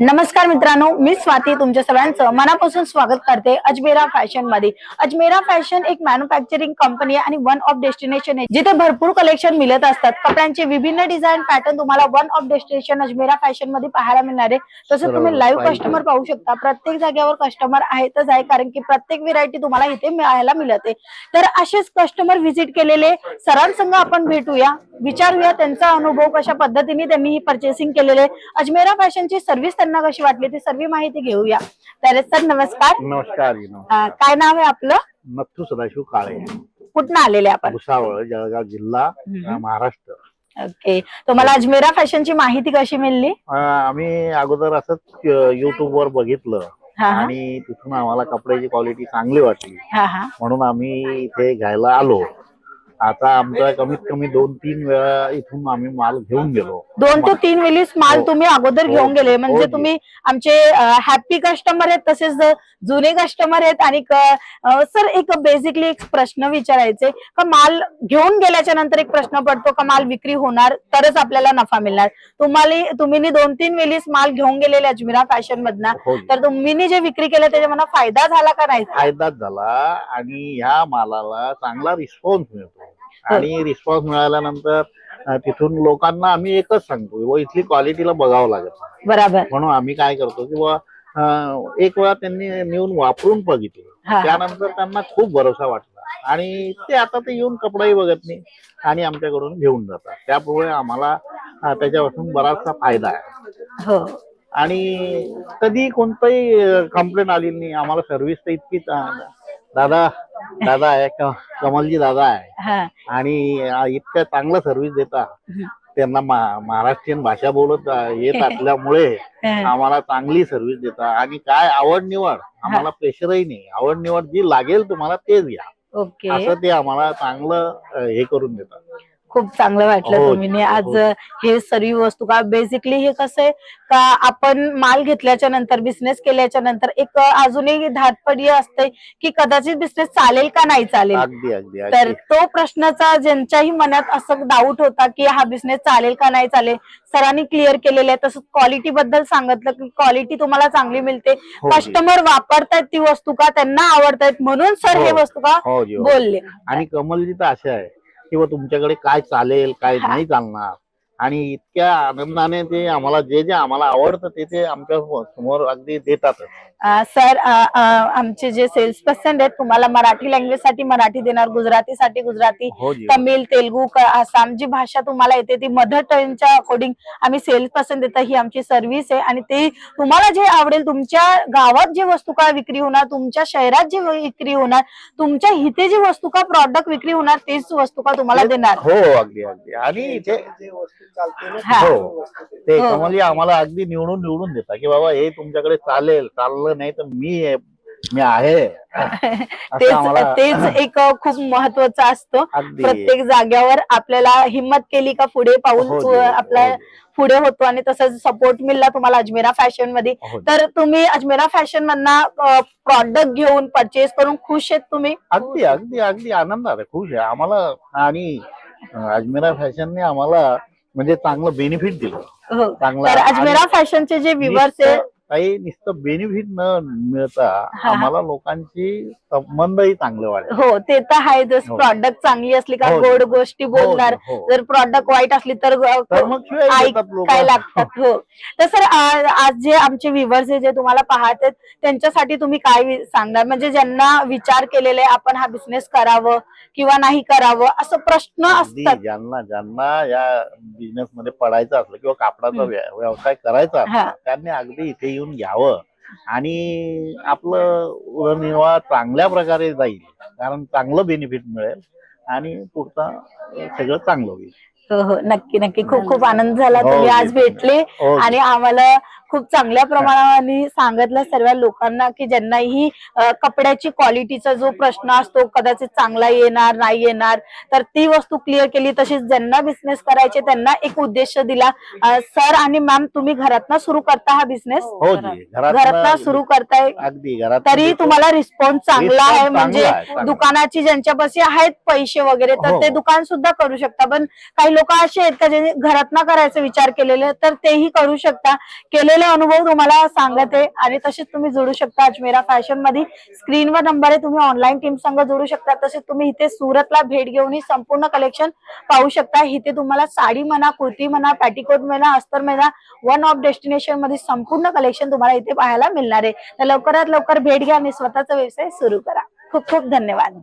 नमस्कार मित्रांनो मी स्वाती तुमच्या सगळ्यांचं मनापासून स्वागत करते अजमेरा फॅशनमध्ये. अजमेरा फॅशन एक मॅन्युफॅक्चरिंग कंपनी आहे आणि वन ऑफ डेस्टिनेशन आहे. जिथे भरपूर कलेक्शन मिळत असतात. कपड्यांचे विभिन्न डिझाईन पॅटर्न तुम्हाला वन ऑफ डेस्टिनेशन अजमेरा फॅशनमध्ये पाहायला मिळणार आहे. तसं बरोबर. तुम्ही लाईव्ह. कस्टमर पाहू शकता. प्रत्येक जागेवर कस्टमर आहेतच आहे कारण की प्रत्येक व्हेरायटी तुम्हाला इथे मिळायला मिळते. तर असेच कस्टमर व्हिजिट केलेले सरांसंग आपण भेटूया. विचारूया त्यांचा अनुभव कशा पद्धतीने त्यांनी ही पर्चेसिंग केलेले अजमेरा फॅशनची सर्व्हिस त्यांना कशी वाटली ती सर्व माहिती घेऊया. तर सर नमस्कार. नमस्कार. अं, काय नाव आहे आपलं? नथू सदाशिव काळे. कुठनं आलेले आपण? भुसावळ जळगाव जिल्हा हम्म. महाराष्ट्र. ओके. तुम्हाला अजमेरा फॅशनची माहिती कशी मिळली? अं, आम्ही अगोदर असंच युट्यूब वर बघितलं. हा हा. आणि तिथून आम्हाला कपड्याची क्वालिटी चांगली वाटली. हा हा. म्हणून आम्ही इथे घ्यायला आलो. आता आमचा कमीत कमी दोन तीन वेळा इथून आम्ही माल घेऊन गेलो दोन ते तीन वेळीस माल हो. तुम्ही अगोदर हो. घेऊन गेले म्हणजे हो. तुम्ही आमचे हॅपी कस्टमर आहेत तसेच जुने कस्टमर आहेत आणि सर एक बेसिकली एक प्रश्न विचारायचे का माल घेऊन गेल्याच्यानंतर एक प्रश्न पडतो का माल विक्री होणार तरच आपल्याला नफा मिळणार तुम्हाला तुम्ही दोन तीन वेळीस माल घेऊन गेलेले अजमेरा फॅशन मधनं. तर तुम्ही जे विक्री केलं त्याच्या मला फायदा झाला का नाही फायदाच झाला आणि ह्या मालाला चांगला रिस्पॉन्स मिळतो आणि रिस्पॉन्स मिळाल्यानंतर तिथून लोकांना आम्ही एकच सांगतो व इथली क्वालिटीला बघावं लागत नाही. बरोबर. म्हणून आम्ही काय करतो की एक वेळा त्यांनी नेऊन वापरून बघितलं. हा. त्यानंतर त्यांना खूप भरोसा वाटला. आणि ते आता ते येऊन कपडाही बघत नाही आणि आमच्याकडून घेऊन जातात. त्यामुळे आम्हाला त्याच्यापासून बराचसा फायदा आहे. हो. आणि कधी कोणताही कंप्लेंट आली नाही आम्हाला सर्व्हिस तर इतकी दादा दादा आहे कमलजी दादा आहे. हा. आणि इतकं चांगलं सर्व्हिस देता. त्यांना महाराष्ट्रीयन भाषा बोलत येत असल्यामुळे. आम्हाला चांगली सर्व्हिस देता. आणि काय आवड निवड आम्हाला प्रेशरही नाही. आवड निवड जी लागेल तुम्हाला तेच घ्या. ओके. असं ते आम्हाला चांगलं हे करून देतात. खूप चांगलं वाटलं हो, तुम्ही आज हो. हे सर्व वस्तू का बेसिकली हे कसं आहे का आपण माल घेतल्याच्या नंतर बिझनेस केल्याच्यानंतर एक अजूनही धाटपडी असते की कदाचित बिझनेस चालेल का नाही चालेल अगदी अगदी तर अगदी तो प्रश्नाचा ज्यांच्याही मनात असं डाऊट होता की हा बिझनेस चालेल का नाही चालेल सरांनी क्लिअर केलेलं आहे तसंच क्वालिटी बद्दल सांगितलं की क्वालिटी तुम्हाला चांगली मिळते हो जी. कस्टमर वापरतायत ती वस्तू का त्यांना आवडतायत म्हणून सर हे हो. वस्तू का हो जी हो. बोलले आणि कमलजी तर असे आहे किंवा तुमच्याकडे काय चालेल काय. नाही चालणार आणि इतक्या आनंदाने ते आम्हाला जे जे आम्हाला आवडतं ते ते आमच्यासमोर अगदी देतात. अ, सर आमचे जे सेल्स पर्सन आहेत तुम्हाला मराठी लँग्वेजसाठी मराठी देणार गुजरातीसाठी गुजराती हो तमिळ तेलगू क- आसाम जी भाषा तुम्हाला येते ती मदर टंगच्या अकॉर्डिंग आम्ही सेल्स पर्सन देतो ही आमची सर्व्हिस आहे. आणि ते तुम्हाला जे आवडेल तुमच्या गावात जे वस्तू का विक्री होणार तुमच्या शहरात जी विक्री होणार तुमच्या इथे जी वस्तू का प्रॉडक्ट विक्री होणार तेच वस्तू का तुम्हाला देणार? हो अगदी अगदी. आणि हा. हो ते हो. कमलजी आम्हाला अगदी निवडून निवडून देतात की बाबा हे तुमच्याकडे चालेल चाललं नाही तर मी आहे- मी आहे तेच तेच एक खूप महत्वाचं असतं प्रत्येक जाग्यावर आपल्याला हिंमत केली का पुढे हो पाऊल जी, आपला हो जी. पुढे होतो आणि तसंच सपोर्ट मिळला तुम्हाला अजमेरा फॅशनमध्ये हो. तर तुम्ही अजमेरा फॅशन मधना प्रॉडक्ट घेऊन परचेस करून खुश आहेत तुम्ही अगदी अगदी अगदी आनंदात आहे खुश आहे आम्हाला आणि अजमेरा फॅशनने आम्हाला म्हणजे चांगलं बेनिफिट दिलं हो. चांगला अजमेरा फॅशनचे जे व्ह्युअर्स आहे काही नुसतं बेनिफिट न मिळता हा. आम्हाला लोकांची संबंधही चांगले वाढले हो ते तर आहे जर हो. प्रॉडक्ट चांगली असली का हो. गोड गोष्टी हो, बोलणार हो. जर प्रॉडक्ट वाईट असली तर काय लागतात हो तर सर आज जे आमचे व्ह्युअर्स जे तुम्हाला पाहत आहेत त्यांच्यासाठी तुम्ही काय सांगणार म्हणजे ज्यांना विचार केलेले आहे, आपण हा बिझनेस करावं किंवा नाही करावं असं प्रश्न असतात ज्यांना ज्यांना या बिझनेस मध्ये पडायचं असलं किंवा कापडाचा व्यवसाय करायचा हा. असला त्यांनी अगदी इथे येऊन घ्यावं आणि आपलं उदरनिर्वाह चांगल्या प्रकारे जाईल कारण चांगलं बेनिफिट मिळेल आणि पुढचा सगळं चांगलं होईल. हो हो. नक्की नक्की. खूप खूप आनंद झाला. हो, तुम्ही आज जी. भेटले हो. आणि आम्हाला खूप चांगल्या प्रमाणाने सांगितलं सर्व लोकांना की ज्यांनाही कपड्याची क्वालिटीचा जो प्रश्न असतो कदाचित चांगला येणार नाही येणार तर ती वस्तू क्लिअर केली तशीच ज्यांना बिझनेस करायचे त्यांना एक उद्देश दिला. सर आणि मॅम तुम्ही घरातनं सुरू करता हा बिझनेस हो जी. घरातनं सुरू करताय? तरी तुम्हाला रिस्पॉन्स चांगला आहे चांगला म्हणजे आहे, चांगला. दुकानाची ज्यांच्यापाशी आहेत पैसे वगैरे तर हो, ते हो. दुकान सुद्धा करू शकता. पण काही लोक असे आहेत का ज्यांनी घरातनं करायचा विचार केलेले तर तेही करू शकता. केलेले घेतलेले अनुभव तुम्हाला सांगते आणि तसेच तुम्ही जोडू शकता अजमेरा फॅशनमध्ये स्क्रीनवर नंबर आहे तुम्ही ऑनलाईन टीम संघ जोडू शकता. तसेच तुम्ही इथे सुरतला भेट घेऊन संपूर्ण कलेक्शन पाहू शकता. इथे तुम्हाला साडी म्हणा कुर्ती म्हणा पॅटिकोट म्हणा अस्तर म्हणा वन ऑफ डेस्टिनेशनमध्ये संपूर्ण कलेक्शन तुम्हाला इथे पाहायला मिळणार आहे. तर लवकरात लवकर भेट घ्या आणि स्वतःचा व्यवसाय सुरू करा. खूप खूप धन्यवाद.